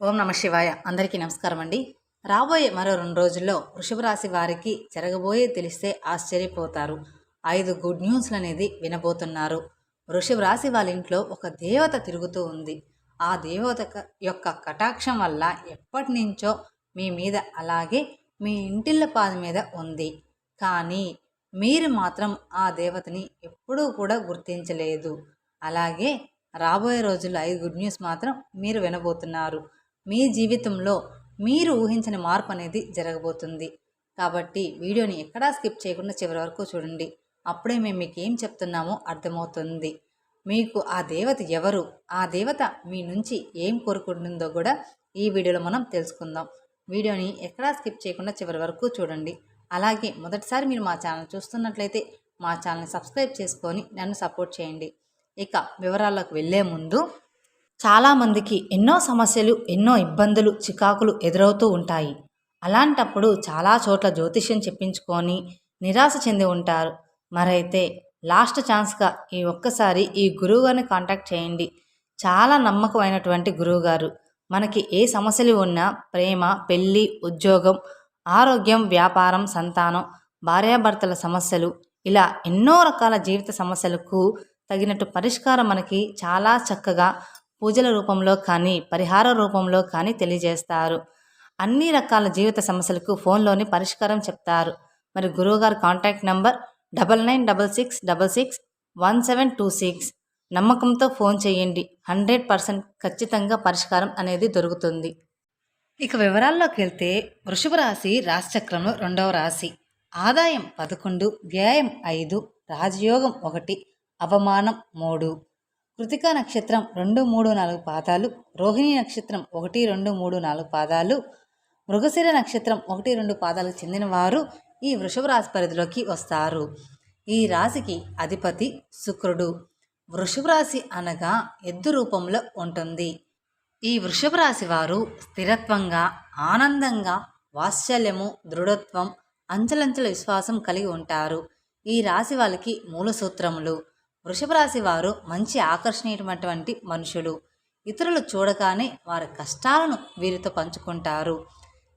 ఓం నమ శివాయ. అందరికీ నమస్కారం అండి. రాబోయే మరో రెండు రోజుల్లో వృషభ రాశి వారికి జరగబోయే తెలిస్తే ఆశ్చర్యపోతారు. ఐదు గుడ్ న్యూస్లు అనేది వినబోతున్నారు. వృషభ రాశి వాళ్ళ ఇంట్లో ఒక దేవత తిరుగుతూ ఉంది. ఆ దేవత యొక్క కటాక్షం వల్ల ఎప్పటి నుంచో మీ మీద అలాగే మీ ఇంటిళ్ళ పాద మీద ఉంది. కానీ మీరు మాత్రం ఆ దేవతని ఎప్పుడూ కూడా గుర్తించలేదు. అలాగే రాబోయే రోజుల్లో ఐదు గుడ్ న్యూస్ మాత్రం మీరు వినబోతున్నారు. మీ జీవితంలో మీరు ఊహించిన మార్పు అనేది జరగబోతుంది. కాబట్టి వీడియోని ఎక్కడా స్కిప్ చేయకుండా చివరి వరకు చూడండి. అప్పుడే మేము మీకు ఏం చెప్తున్నామో అర్థమవుతుంది. మీకు ఆ దేవత ఎవరు? ఆ దేవత మీ నుంచి ఏం కోరుకుంటుందో కూడా ఈ వీడియోలో మనం తెలుసుకుందాం. వీడియోని ఎక్కడా స్కిప్ చేయకుండా చివరి వరకు చూడండి. అలాగే మొదటిసారి మీరు మా ఛానల్ చూస్తున్నట్లయితే మా ఛానల్ని సబ్స్క్రైబ్ చేసుకొని నన్ను సపోర్ట్ చేయండి. ఇక వివరాల్లోకి వెళ్ళే ముందు చాలామందికి ఎన్నో సమస్యలు ఎన్నో ఇబ్బందులు చికాకులు ఎదురవుతూ ఉంటాయి. అలాంటప్పుడు చాలా చోట్ల జ్యోతిష్యం చెప్పించుకొని నిరాశ చెంది ఉంటారు. మరైతే లాస్ట్ ఛాన్స్గా ఈ ఒక్కసారి ఈ గురువుగారిని కాంటాక్ట్ చేయండి. చాలా నమ్మకమైనటువంటి గురువుగారు. మనకి ఏ సమస్యలు ఉన్నా ప్రేమ పెళ్ళి ఉద్యోగం ఆరోగ్యం వ్యాపారం సంతానం భార్యాభర్తల సమస్యలు ఇలా ఎన్నో రకాల జీవిత సమస్యలకు తగినట్టు పరిష్కారం మనకి చాలా చక్కగా పూజల రూపంలో కానీ పరిహార రూపంలో కానీ తెలియజేస్తారు. అన్ని రకాల జీవిత సమస్యలకు ఫోన్లోని పరిష్కారం చెప్తారు. మరి గురువుగారి contact number double nine double six double six one seven two six. నమ్మకంతో ఫోన్ చేయండి. హండ్రెడ్ పర్సెంట్ ఖచ్చితంగా పరిష్కారం అనేది దొరుకుతుంది. ఇక వివరాల్లోకి వెళ్తే వృషభ రాశి రాశిచక్రంలో రెండవ రాశి. ఆదాయం పదకొండు వ్యయం ఐదు రాజయోగం ఒకటి అవమానం మూడు. కృతికా నక్షత్రం రెండు మూడు నాలుగు పాదాలు రోహిణి నక్షత్రం ఒకటి రెండు మూడు నాలుగు పాదాలు మృగశిర నక్షత్రం ఒకటి రెండు పాదాలకు చెందినవారు ఈ వృషభ రాశి పరిధిలోకి వస్తారు. ఈ రాశికి అధిపతి శుక్రుడు. వృషభ రాశి అనగా ఎద్దు రూపంలో ఉంటుంది. ఈ వృషభ రాశి వారు స్థిరత్వంగా ఆనందంగా వాత్సల్యము దృఢత్వం అంచలంచల విశ్వాసం కలిగి ఉంటారు. ఈ రాశి వాళ్ళకి మూల సూత్రములు వృషభ రాశి వారు మంచి ఆకర్షణీయమైనటువంటి మనుషులు. ఇతరులు చూడగానే వారి కష్టాలను వీరితో పంచుకుంటారు.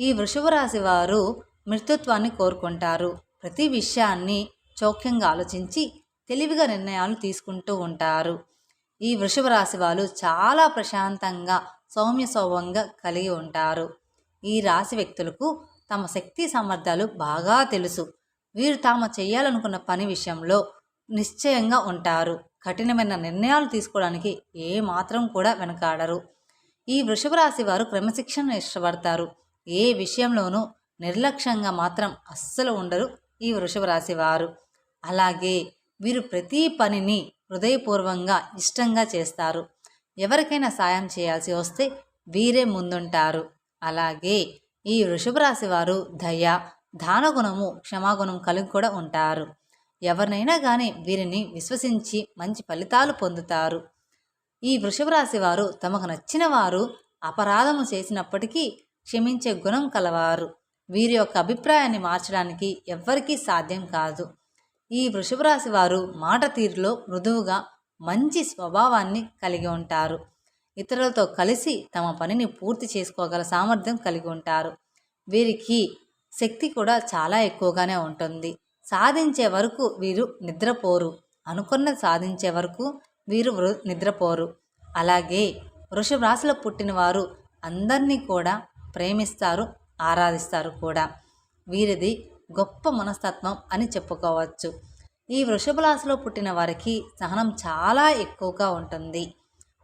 ఈ వృషభ రాశి వారు మృతత్వాన్ని కోరుకుంటారు. ప్రతి విషయాన్ని చౌక్యంగా ఆలోచించి తెలివిగా నిర్ణయాలు తీసుకుంటూ ఉంటారు. ఈ వృషభ రాశి వాళ్ళు చాలా ప్రశాంతంగా సౌమ్య స్వభావంగా కలిగి ఉంటారు. ఈ రాశి వ్యక్తులకు తమ శక్తి సామర్థ్యాలు బాగా తెలుసు. వీరు తాము చేయాలనుకున్న పని విషయంలో నిశ్చయంగా ఉంటారు. కఠినమైన నిర్ణయాలు తీసుకోవడానికి ఏ మాత్రం కూడా వెనకాడరు. ఈ వృషభ రాశి వారు క్రమశిక్షణ ఇష్టపడతారు. ఏ విషయంలోనూ నిర్లక్ష్యంగా మాత్రం అస్సలు ఉండరు ఈ వృషభ రాశి వారు. అలాగే వీరు ప్రతి పనిని హృదయపూర్వంగా ఇష్టంగా చేస్తారు. ఎవరికైనా సాయం చేయాల్సి వస్తే వీరే ముందుంటారు. అలాగే ఈ వృషభ రాశి వారు దయ దానగుణము క్షమాగుణం కలిగి కూడా ఉంటారు. ఎవరినైనా కానీ వీరిని విశ్వసించి మంచి ఫలితాలు పొందుతారు. ఈ వృషభరాశి వారు తమకు నచ్చిన వారు అపరాధము చేసినప్పటికీ క్షమించే గుణం కలవారు. వీరి యొక్క అభిప్రాయాన్ని మార్చడానికి ఎవ్వరికీ సాధ్యం కాదు. ఈ వృషభరాశి వారు మాట తీరులో మృదువుగా మంచి స్వభావాన్ని కలిగి ఉంటారు. ఇతరులతో కలిసి తమ పనిని పూర్తి చేసుకోగల సామర్థ్యం కలిగి ఉంటారు. వీరికి శక్తి కూడా చాలా ఎక్కువగానే ఉంటుంది. సాధించే వరకు వీరు నిద్రపోరు. అనుకున్నది సాధించే వరకు వీరు వృ నిద్రపోరు. అలాగే వృషభ రాశిలో పుట్టినవారు అందరినీ కూడా ప్రేమిస్తారు ఆరాధిస్తారు కూడా. వీరిది గొప్ప మనస్తత్వం అని చెప్పుకోవచ్చు. ఈ వృషభ రాశిలో పుట్టిన వారికి సహనం చాలా ఎక్కువగా ఉంటుంది.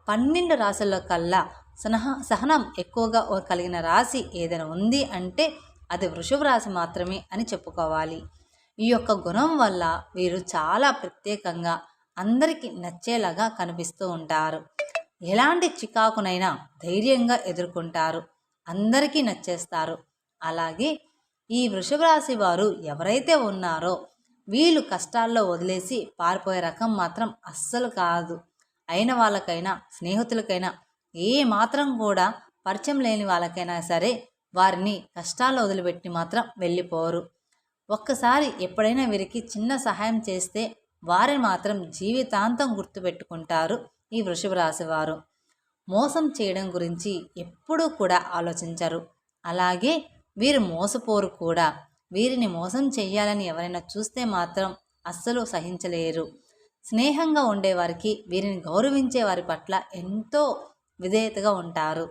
పన్నెండు రాశుల్లో కల్లా సహన సహనం ఎక్కువగా కలిగిన రాశి ఏదైనా ఉంది అంటే అది వృషభ రాశి మాత్రమే అని చెప్పుకోవాలి. ఈ యొక్క గుణం వల్ల వీరు చాలా ప్రత్యేకంగా అందరికీ నచ్చేలాగా కనిపిస్తూ ఉంటారు. ఎలాంటి చికాకునైనా ధైర్యంగా ఎదుర్కొంటారు. అందరికీ నచ్చేస్తారు. అలాగే ఈ వృషభ రాశి వారు ఎవరైతే ఉన్నారో వీళ్ళు కష్టాల్లో వదిలేసి పారిపోయే రకం మాత్రం అస్సలు కాదు. అయిన వాళ్ళకైనా స్నేహితులకైనా ఏ మాత్రం కూడా పరిచయం లేని వాళ్ళకైనా సరే వారిని కష్టాల్లో వదిలిపెట్టి మాత్రం వెళ్ళిపోరు. ఒక్కసారి ఎప్పుడైనా వీరికి చిన్న సహాయం చేస్తే వారిని మాత్రం జీవితాంతం గుర్తుపెట్టుకుంటారు ఈ వృషభ రాశి వారు. మోసం చేయడం గురించి ఎప్పుడూ కూడా ఆలోచించరు. అలాగే వీరు మోసపోరు కూడా. వీరిని మోసం చేయాలని ఎవరైనా చూస్తే మాత్రం అస్సలు సహించలేరు. స్నేహంగా ఉండేవారికి వీరిని గౌరవించే వారి పట్ల ఎంతో విధేయతగా ఉంటారు.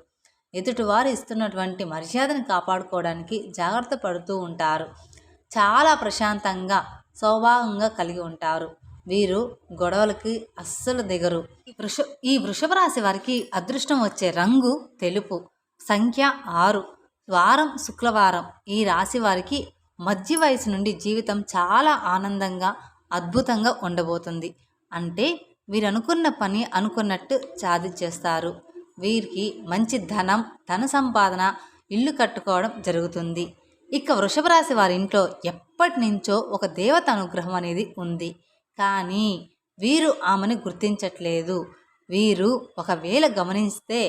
ఎదుటివారు ఇస్తున్నటువంటి మర్యాదను కాపాడుకోవడానికి జాగ్రత్త పడుతూ ఉంటారు. చాలా ప్రశాంతంగా స్వభావంగా కలిగి ఉంటారు. వీరు గొడవలకి అస్సలు దిగరు. వృష ఈ వృషభ రాశి వారికి అదృష్టం వచ్చే రంగు తెలుపు. సంఖ్య ఆరు. వారం శుక్రవారం ఈ రాశి వారికి మధ్య వయసు నుండి జీవితం చాలా ఆనందంగా అద్భుతంగా ఉండబోతుంది. అంటే వీరు అనుకున్న పని అనుకున్నట్టు సాధించేస్తారు వీరికి మంచి ధనం ధన సంపాదన ఇల్లు కట్టుకోవడం జరుగుతుంది. ఇక వృషభ రాశి వారి ఇంట్లో ఎప్పటి నుంచో ఒక దేవత అనుగ్రహం అనేది ఉంది. కానీ వీరు ఆమెను గుర్తించట్లేదు. వీరు ఒకవేళ గమనిస్తే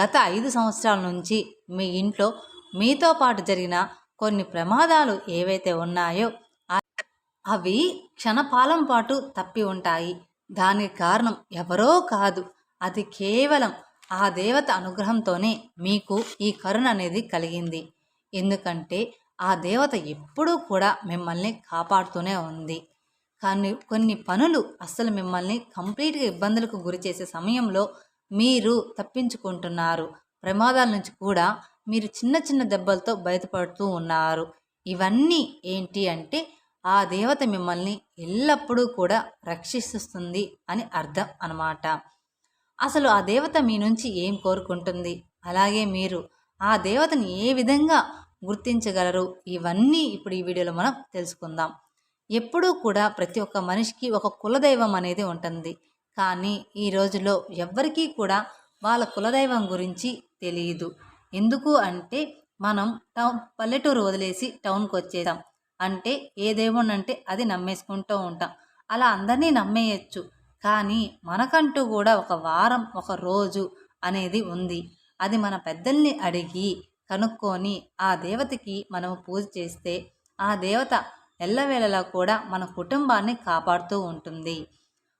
గత ఐదు సంవత్సరాల నుంచి మీ ఇంట్లో మీతో పాటు జరిగిన కొన్ని ప్రమాదాలు ఏవైతే ఉన్నాయో అవి క్షణపాలం పాటు తప్పి ఉంటాయి. దానికి కారణం ఎవరో కాదు. అది కేవలం ఆ దేవత అనుగ్రహంతోనే మీకు ఈ కరుణ అనేది కలిగింది. ఎందుకంటే ఆ దేవత ఎప్పుడూ కూడా మిమ్మల్ని కాపాడుతూనే ఉంది. కానీ కొన్ని పనులు అస్సలు మిమ్మల్ని కంప్లీట్గా ఇబ్బందులకు గురి చేసే సమయంలో మీరు తప్పించుకుంటున్నారు. ప్రమాదాల నుంచి కూడా మీరు చిన్న చిన్న దెబ్బలతో బయటపడుతూ ఉన్నారు. ఇవన్నీ ఏంటి అంటే ఆ దేవత మిమ్మల్ని ఎల్లప్పుడూ కూడా రక్షిస్తుంది అని అర్థం అనమాట అసలు ఆ దేవత మీ నుంచి ఏం కోరుకుంటుంది? అలాగే మీరు ఆ దేవతని ఏ విధంగా గుర్తించగలరు? ఇవన్నీ ఇప్పుడు ఈ వీడియోలో మనం తెలుసుకుందాం. ఎప్పుడూ కూడా ప్రతి ఒక్క మనిషికి ఒక కులదైవం అనేది ఉంటుంది. కానీ ఈ రోజుల్లో ఎవ్వరికీ కూడా వాళ్ళ కులదైవం గురించి తెలియదు ఎందుకు అంటే మనం టౌన్ పల్లెటూరు వదిలేసి టౌన్కి వచ్చేసాం. అంటే ఏ దేవుణ్ణి అంటే అది నమ్మేసుకుంటూ ఉంటాం. అలా అందరినీ నమ్మేయచ్చు. కానీ మనకంటూ కూడా ఒక వారం ఒక రోజు అనేది ఉంది. అది మన పెద్దల్ని అడిగి కనుక్కొని ఆ దేవతకి మనం పూజ చేస్తే ఆ దేవత ఎల్లవేళలా కూడా మన కుటుంబాన్ని కాపాడుతూ ఉంటుంది.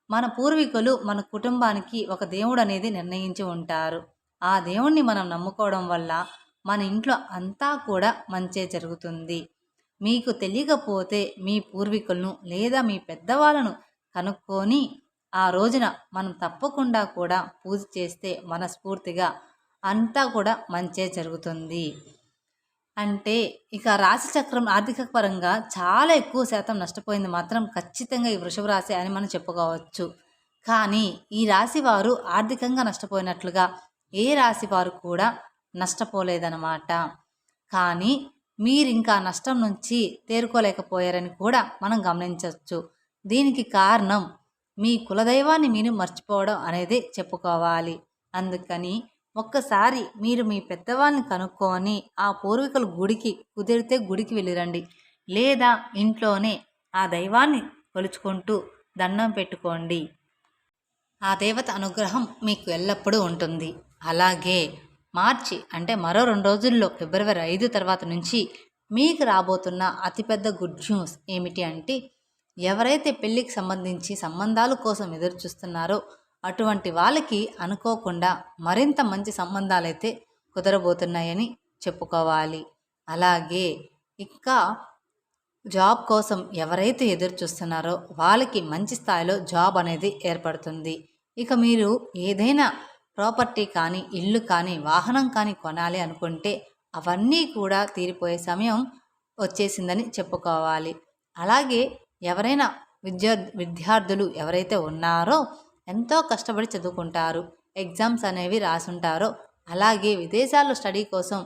మన పూర్వీకులు మన కుటుంబానికి ఒక దేవుడు అనేది నిర్ణయించి ఉంటారు. ఆ దేవుణ్ణి మనం నమ్ముకోవడం వల్ల మన ఇంట్లో అంతా కూడా మంచే జరుగుతుంది. మీకు తెలియకపోతే మీ పూర్వీకులను లేదా మీ పెద్దవాళ్ళను కనుక్కొని ఆ రోజున మనం తప్పకుండా కూడా పూజ చేస్తే మనస్ఫూర్తిగా అంతా కూడా మంచే జరుగుతుంది. అంటే ఇక రాశి చక్రం ఆర్థిక పరంగా చాలా ఎక్కువ శాతం నష్టపోయింది మాత్రం ఖచ్చితంగా ఈ వృషభ రాశి అని మనం చెప్పుకోవచ్చు. కానీ ఈ రాశి వారు ఆర్థికంగా నష్టపోయినట్లుగా ఏ రాశి వారు కూడా నష్టపోలేదన్నమాట. కానీ మీరు ఇంకా నష్టం నుంచి తేరుకోలేకపోయారని కూడా మనం గమనించవచ్చు. దీనికి కారణం మీ కులదైవాన్ని మీరు మర్చిపోవడం అనేది చెప్పుకోవాలి. అందుకని ఒక్కసారి మీరు మీ పెద్దవాళ్ళని కనుక్కొని ఆ పూర్వీకుల గుడికి కుదిరితే గుడికి వెళ్ళిరండి. లేదా ఇంట్లోనే ఆ దైవాన్ని కొలుచుకుంటూ దండం పెట్టుకోండి. ఆ దేవత అనుగ్రహం మీకు ఎల్లప్పుడూ ఉంటుంది. అలాగే మార్చి అంటే మరో రెండు రోజుల్లో ఫిబ్రవరి ఐదు తర్వాత నుంచి మీకు రాబోతున్న అతిపెద్ద గుడ్ న్యూస్ ఏమిటి అంటే ఎవరైతే పెళ్ళికి సంబంధించి సంబంధాల కోసం ఎదురు చూస్తున్నారో అటువంటి వాళ్ళకి అనుకోకుండా మరింత మంచి సంబంధాలైతే కుదరబోతున్నాయని చెప్పుకోవాలి. అలాగే ఇంకా జాబ్ కోసం ఎవరైతే ఎదురు చూస్తున్నారో వాళ్ళకి మంచి స్థాయిలో జాబ్ అనేది ఏర్పడుతుంది. ఇక మీరు ఏదైనా ప్రాపర్టీ కానీ ఇల్లు కానీ వాహనం కానీ కొనాలి అనుకుంటే అవన్నీ కూడా తీరిపోయే సమయం వచ్చేసిందని చెప్పుకోవాలి. అలాగే ఎవరైనా విద్యా విద్యార్థులు ఎవరైతే ఉన్నారో ఎంతో కష్టపడి చదువుకుంటారు. ఎగ్జామ్స్ అనేవి రాసుంటారో. అలాగే విదేశాల్లో స్టడీ కోసం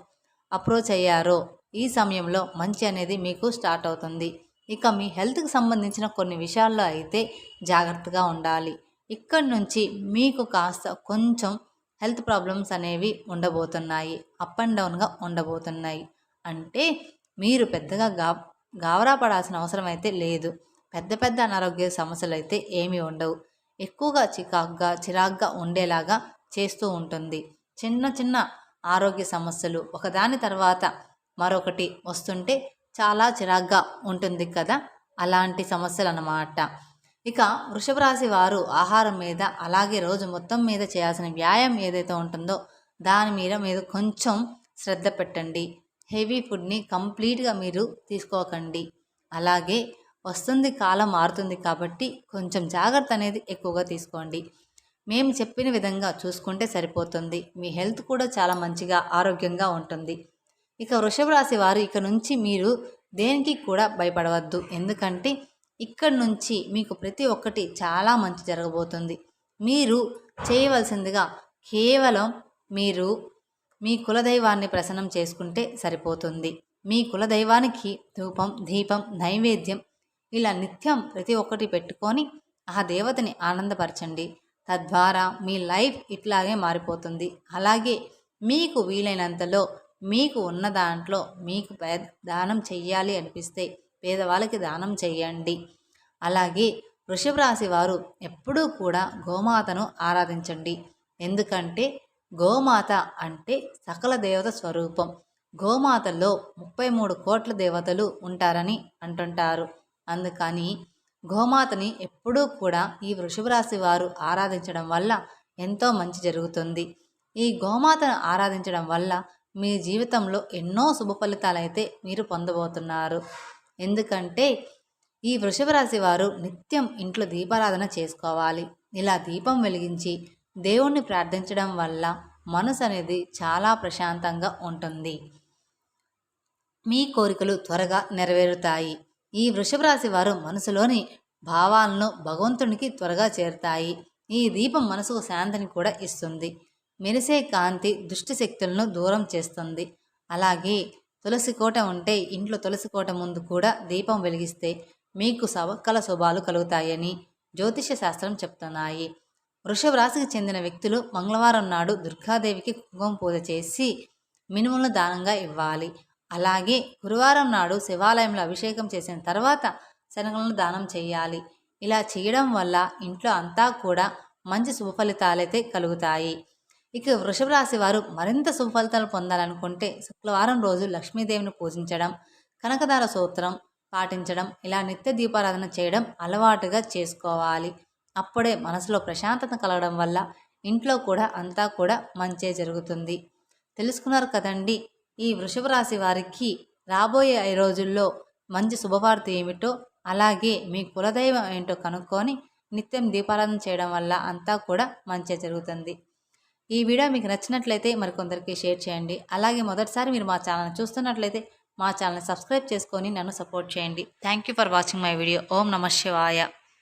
అప్రోచ్ అయ్యారో. ఈ సమయంలో మంచి అనేది మీకు స్టార్ట్ అవుతుంది. ఇక మీ హెల్త్కి సంబంధించిన కొన్ని విషయాల్లో అయితే జాగ్రత్తగా ఉండాలి. ఇక్కడి నుంచి మీకు కాస్త కొంచెం హెల్త్ ప్రాబ్లమ్స్ అనేవి ఉండబోతున్నాయి. అప్ అండ్ డౌన్గా ఉండబోతున్నాయి. అంటే మీరు పెద్దగా గా గావరా పడాల్సిన అవసరం అయితే లేదు. పెద్ద పెద్ద అనారోగ్య సమస్యలు అయితే ఏమీ ఉండవు. ఎక్కువగా చికాగ్గా చిరాగ్గా ఉండేలాగా చేస్తూ ఉంటుంది. చిన్న చిన్న ఆరోగ్య సమస్యలు ఒకదాని తర్వాత మరొకటి వస్తుంటే చాలా చిరాగ్గా ఉంటుంది కదా? అలాంటి సమస్యలు అన్నమాట ఇక వృషభ రాశి వారు ఆహారం మీద అలాగే రోజు మొత్తం మీద చేయాల్సిన వ్యాయామం ఏదైతే ఉంటుందో దాని మీద మీద కొంచెం శ్రద్ధ పెట్టండి. హెవీ ఫుడ్ని కంప్లీట్గా మీరు తీసుకోకండి. అలాగే వస్తుంది కాలం మారుతుంది కాబట్టి కొంచెం జాగ్రత్త అనేది ఎక్కువగా తీసుకోండి. మేము చెప్పిన విధంగా చూసుకుంటే సరిపోతుంది. మీ హెల్త్ కూడా చాలా మంచిగా ఆరోగ్యంగా ఉంటుంది. ఇక వృషభ రాశి వారు ఇక నుంచి మీరు దేనికి కూడా భయపడవద్దు. ఎందుకంటే ఇక్కడ నుంచి మీకు ప్రతి ఒక్కటి చాలా మంచి జరగబోతుంది. మీరు చేయవలసిందిగా కేవలం మీరు మీ కులదైవాన్ని ప్రసన్నం చేసుకుంటే సరిపోతుంది. మీ కులదైవానికి ధూపం దీపం నైవేద్యం ఇలా నిత్యం ప్రతి ఒక్కటి పెట్టుకొని ఆ దేవతని ఆనందపరచండి. తద్వారా మీ లైఫ్ ఇట్లాగే మారిపోతుంది. అలాగే మీకు వీలైనంతలో మీకు ఉన్న దాంట్లో మీకు దానం చెయ్యాలి అనిపిస్తే పేదవాళ్ళకి దానం చేయండి అలాగే వృషభ రాశి వారు ఎప్పుడూ కూడా గోమాతను ఆరాధించండి. ఎందుకంటే గోమాత అంటే సకల దేవత స్వరూపం. గోమాతలో ముప్పై మూడు కోట్ల దేవతలు ఉంటారని అంటుంటారు. అందుకని గోమాతని ఎప్పుడూ కూడా ఈ వృషభ రాశి వారు ఆరాధించడం వల్ల ఎంతో మంచి జరుగుతుంది. ఈ గోమాతను ఆరాధించడం వల్ల మీ జీవితంలో ఎన్నో శుభ ఫలితాలైతే మీరు పొందబోతున్నారు. ఎందుకంటే ఈ వృషభ రాశి వారు నిత్యం ఇంట్లో దీపారాధన చేసుకోవాలి. ఇలా దీపం వెలిగించి దేవుణ్ణి ప్రార్థించడం వల్ల మనసు అనేది చాలా ప్రశాంతంగా ఉంటుంది. మీ కోరికలు త్వరగా నెరవేరుతాయి. ఈ వృషభ రాశి వారు మనసులోని భావాలను భగవంతునికి త్వరగా చేరుతాయి. ఈ దీపం మనసుకు శాంతిని కూడా ఇస్తుంది. మెరిసే కాంతి దుష్టి శక్తులను దూరం చేస్తుంది. అలాగే తులసి కోట ఉంటే ఇంట్లో తులసి కోట ముందు కూడా దీపం వెలిగిస్తే మీకు సవక్కల శుభాలు కలుగుతాయని జ్యోతిష శాస్త్రం చెప్తున్నాయి. వృషభ రాశికి చెందిన వ్యక్తులు మంగళవారం నాడు దుర్గాదేవికి కుంకుమ పూజ చేసి మినుములను దానంగా ఇవ్వాలి. అలాగే గురువారం నాడు శివాలయంలో అభిషేకం చేసిన తర్వాత శనగలను దానం చేయాలి. ఇలా చేయడం వల్ల ఇంట్లో అంతా కూడా మంచి శుభఫలితాలైతే కలుగుతాయి. ఇక వృషభ రాశి వారు మరింత శుభఫలితాలు పొందాలనుకుంటే శుక్రవారం రోజు లక్ష్మీదేవిని పూజించడం కనకదార సూత్రం పాటించడం ఇలా నిత్య దీపారాధన చేయడం అలవాటుగా చేసుకోవాలి. అప్పుడే మనసులో ప్రశాంతత కలగడం వల్ల ఇంట్లో కూడా అంతా కూడా మంచే జరుగుతుంది. తెలుసుకున్నారు కదండి? ఈ వృషభ రాశి వారికి రాబోయే ఐదు రోజుల్లో మంచి శుభవార్త ఏమిటో అలాగే మీ కులదైవం ఏంటో కనుక్కొని నిత్యం దీపారాధన చేయడం వల్ల అంతా కూడా మంచిగా జరుగుతుంది. ఈ వీడియో మీకు నచ్చినట్లయితే మరికొందరికి షేర్ చేయండి. అలాగే మొదటిసారి మీరు మా ఛానల్ చూస్తున్నట్లయితే మా ఛానల్ సబ్స్క్రైబ్ చేసుకొని నన్ను సపోర్ట్ చేయండి. Thank you for watching my video. ఓం నమ శివాయ.